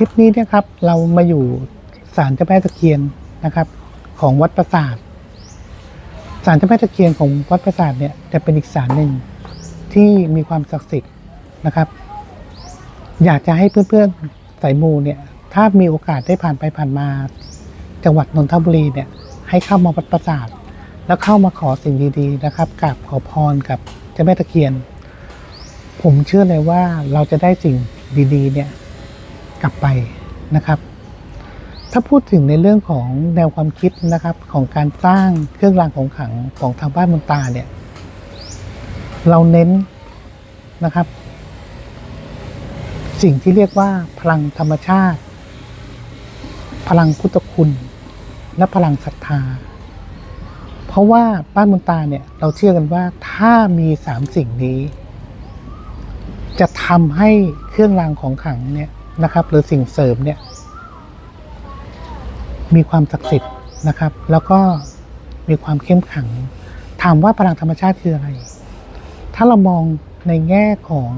คลิปนี้เนี่ยครับเรามาอยู่ศาลเจ้าแม่ตะเคียนนะครับ ของวัดประสาทศาลเจ้าแม่ตะเคียนของวัดประสาทเนี่ยจะเป็นอีกศาลหนึ่งที่มีความศักดิ์สิทธิ์นะครับ อยากจะให้เพื่อนๆสายมูเนี่ยถ้ามีโอกาสได้ผ่านไปผ่านมา จังหวัดนนทบุรีเนี่ยให้เข้ามาวัดประสาท แล้วเข้ามาขอสิ่งดีๆนะครับกราบขอพรกับเจ้าแม่ตะเคียน ผมเชื่อเลยว่าเราจะได้สิ่งดีๆเนี่ย กลับไปนะครับ ถ้าพูดถึงในเรื่องของแนวความคิดนะครับของการสร้างเครื่องรางของขลังของทางบ้านเมืองตาเนี่ย เราเน้นนะครับ สิ่งที่เรียกว่าพลังธรรมชาติ พลังพุทธคุณ และพลังศรัทธา เพราะว่าบ้านมืองตาเนี่ยเราเชื่อกันว่าถ้ามีสามสิ่งนี้จะทำให้เครื่องรางของขลังเนี่ย นะครับ หรือสิ่งเสริมเนี่ย มีความศักดิ์สิทธิ์นะครับ แล้วก็มีความเข้มขัง ถามว่าพลังธรรมชาติคืออะไร ถ้าเรามองในแง่ของ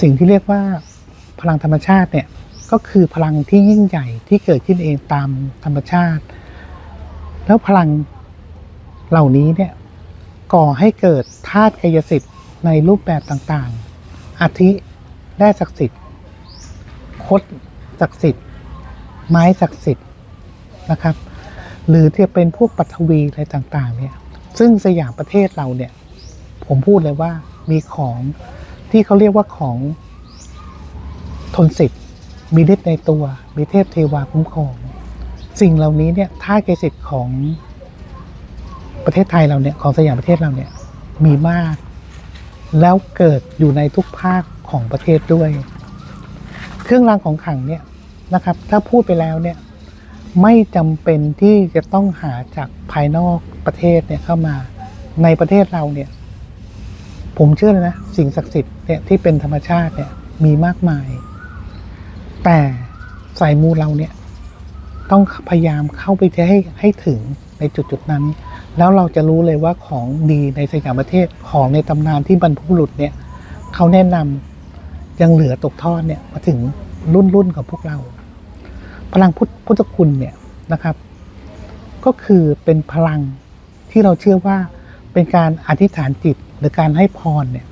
สิ่งที่เรียกว่าพลังธรรมชาติเนี่ยก็คือพลังที่ยิ่งใหญ่ที่เกิดขึ้นเองตามธรรมชาติ แล้วพลังเหล่านี้เนี่ยก่อให้เกิดธาตุกายสิทธิ์ในรูปแบบต่างๆอาทิ แร่ศักดิ์สิทธิ์ คดศักดิ์สิทธิ์ ไม้ศักดิ์สิทธิ์นะครับ หรือที่เป็นพวกปัทวีอะไรต่างๆ เนี่ย ซึ่งสยามประเทศเราเนี่ย ผมพูดเลยว่ามีของที่เขาเรียกว่าของทนสิทธิ์ มีฤทธิ์ในตัว มีเทพเทวาคุ้มครอง สิ่งเหล่านี้เนี่ยท่าเกสิทธิ์ของประเทศไทยเราเนี่ยของสยามประเทศเราเนี่ยมีมาก แล้วเกิดอยู่ในทุกภาค ของประเทศด้วย เครื่องรางของขลังเนี่ยนะครับ ถ้าพูดไปแล้วเนี่ยไม่จำเป็นที่จะต้องหาจากภายนอกประเทศเนี่ยเข้ามาในประเทศเราเนี่ย ผมเชื่อเลยนะ สิ่งศักดิ์สิทธิ์เนี่ยที่เป็นธรรมชาติเนี่ยมีมากมาย แต่สายมูเราเนี่ยต้องพยายามเข้าไปให้ให้ถึงในจุดจุดนั้น แล้วเราจะรู้เลยว่าของดีในสยามประเทศของในตำนานที่บรรพบุรุษเนี่ยเขาแนะนำ ยังเหลือตกทอดเนี่ยมาถึงรุ่นรุ่นของพวกเรา พลังพุทธพุทธคุณเนี่ยนะครับ ก็คือเป็นพลังที่เราเชื่อว่าเป็นการอธิษฐานจิตหรือการให้พรเนี่ย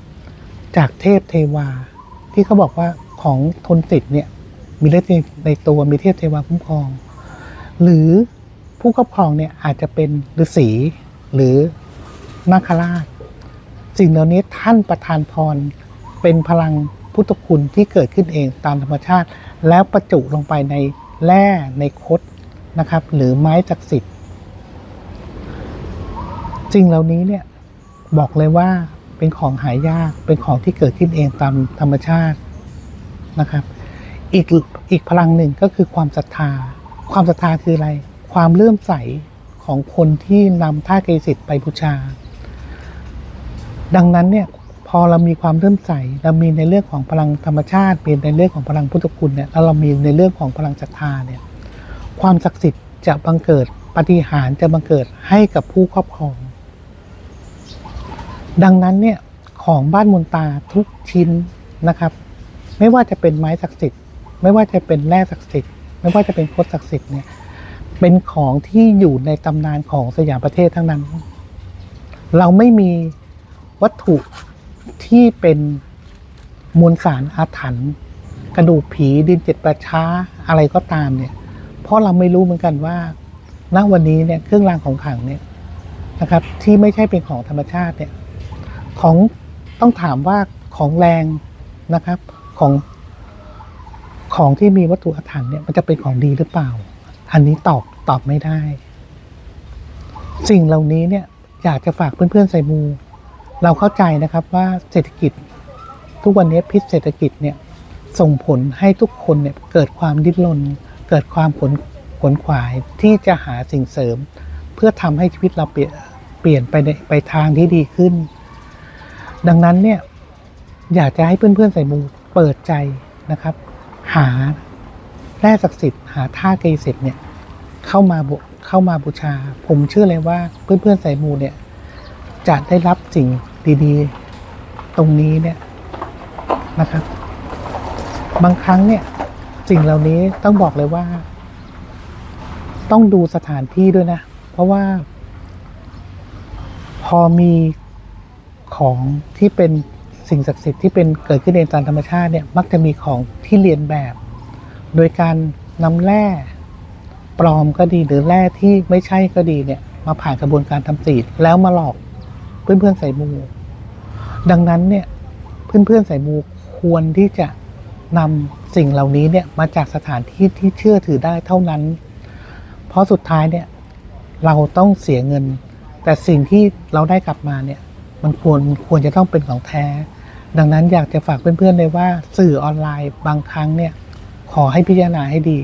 จากเทพเทวา ที่เขาบอกว่าของทนติดเนี่ยมีฤทธิ์ในในตัวมีเทพเทวาคุ้มครอง หรือผู้ครอบครองเนี่ยอาจจะเป็นฤาษีหรือนาคราชสิ่งเหล่านี้ท่านประทานพรเป็นพลัง พุทธคุณที่เกิดขึ้นเองตามธรรมชาติ แล้วประจุลงไปในแร่ในคดนะครับ หรือไม้จักสิทธิ์สิ่งเหล่านี้เนี่ยบอกเลยว่าเป็นของหายากเป็นของที่เกิดขึ้นเองตามธรรมชาตินะครับ อีกอีกพลังหนึ่งก็คือความศรัทธา ความศรัทธาคืออะไร ความเลื่อมใสของคนที่นำท่าเกสิทธิ์ไปบูชา ดังนั้นเนี่ย พอเรามีความเลื่อมใสเรามีในเรื่องของพลังธรรมชาติมีในเรื่องของพลังพุทธคุณเนี่ยแล้วเรามีในเรื่องของพลังศรัทธาเนี่ยความศักดิ์สิทธิ์จะบังเกิดปฏิหารจะบังเกิดให้กับผู้ครอบครอง ดังนั้นเนี่ยของบ้านมนตาทุกชิ้นนะครับ ไม่ว่าจะเป็นไม้ศักดิ์สิทธิ์ ไม่ว่าจะเป็นแร่ศักดิ์สิทธิ์ ไม่ว่าจะเป็นโคตรศักดิ์สิทธิ์เนี่ยเป็นของที่อยู่ในตำนานของสยามประเทศทั้งนั้น เราไม่มีวัตถุ ที่เป็นมวลสารอาถรรพ์กระดูกผีดินเจ็ดประช้าอะไรก็ตามเนี่ย เพราะเราไม่รู้เหมือนกันว่าณวันนี้เนี่ยเครื่องรางของขลังเนี่ยนะครับ ที่ไม่ใช่เป็นของธรรมชาติเนี่ยของต้องถามว่าของแรงนะครับของของที่มีวัตถุอาถรรพ์เนี่ยมันจะเป็นของดีหรือเปล่า อันนี้ตอบตอบไม่ได้ สิ่งเหล่านี้เนี่ยอยากจะฝากเพื่อนๆใส่มู เราเข้าใจนะครับว่าเศรษฐกิจทุกวันนี้พิษเศรษฐกิจเนี่ยส่งผลให้ทุกคนเนี่ยเกิดความดิ้นรนเกิดความขนขนขวายที่จะหาสิ่งเสริม เพื่อทำให้ชีวิตเราเปลี่ยนเปลี่ยนไปในไปทางที่ดีขึ้น ดังนั้นเนี่ยอยากจะให้เพื่อนๆใส่มูเปิดใจนะครับ หาแร่ศักดิ์สิทธิ์หาท่าเกยสิทธิ์เนี่ยเข้ามาบูเข้ามาบูชา ผมเชื่อเลยว่าเพื่อนๆใส่มูเนี่ย จะได้รับสิ่งดีๆ ตรงนี้เนี่ยนะครับ บางครั้งเนี่ยสิ่งเหล่านี้ต้องบอกเลยว่า ต้องดูสถานที่ด้วยนะ เพราะว่า พอมีของที่เป็นสิ่งศักดิ์สิทธิ์ที่เป็นเกิดขึ้นเองตามธรรมชาติเนี่ยมักจะมีของที่เรียนแบบ โดยการนำแร่ปลอมก็ดีหรือแร่ที่ไม่ใช่ก็ดีเนี่ย มาผ่านกระบวนการทำสีแล้วมาหลอก เพื่อนๆใส่มู ดังนั้นเนี่ยเพื่อนๆใส่มูควรที่จะนำสิ่งเหล่านี้เนี่ยมาจากสถานที่ที่เชื่อถือได้เท่านั้น เพราะสุดท้ายเนี่ยเราต้องเสียเงิน แต่สิ่งที่เราได้กลับมาเนี่ยมันควรควรจะต้องเป็นของแท้ ดังนั้นอยากจะฝากเพื่อนๆเลยว่าสื่อออนไลน์บางครั้งเนี่ยขอให้พิจารณาให้ดี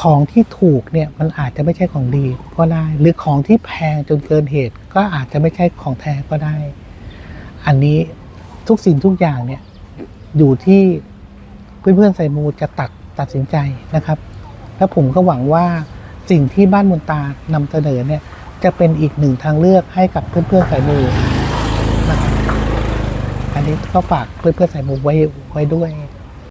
ของที่ถูกเนี่ยมันอาจจะไม่ใช่ของดีก็ได้ หรือของที่แพงจนเกินเหตุ ก็อาจจะไม่ใช่ของแท้ก็ได้ อันนี้ทุกสิ่งทุกอย่างเนี่ยอยู่ที่เพื่อนๆใส่มูจะตัดตัดสินใจนะครับ และผมก็หวังว่าสิ่งที่บ้านมุนตานำเสนอเนี่ยจะเป็นอีกหนึ่งทางเลือกให้กับเพื่อนๆสายมูนะครับอันนี้ก็ฝากเพื่อนๆสายมูไว้ไว้ด้วย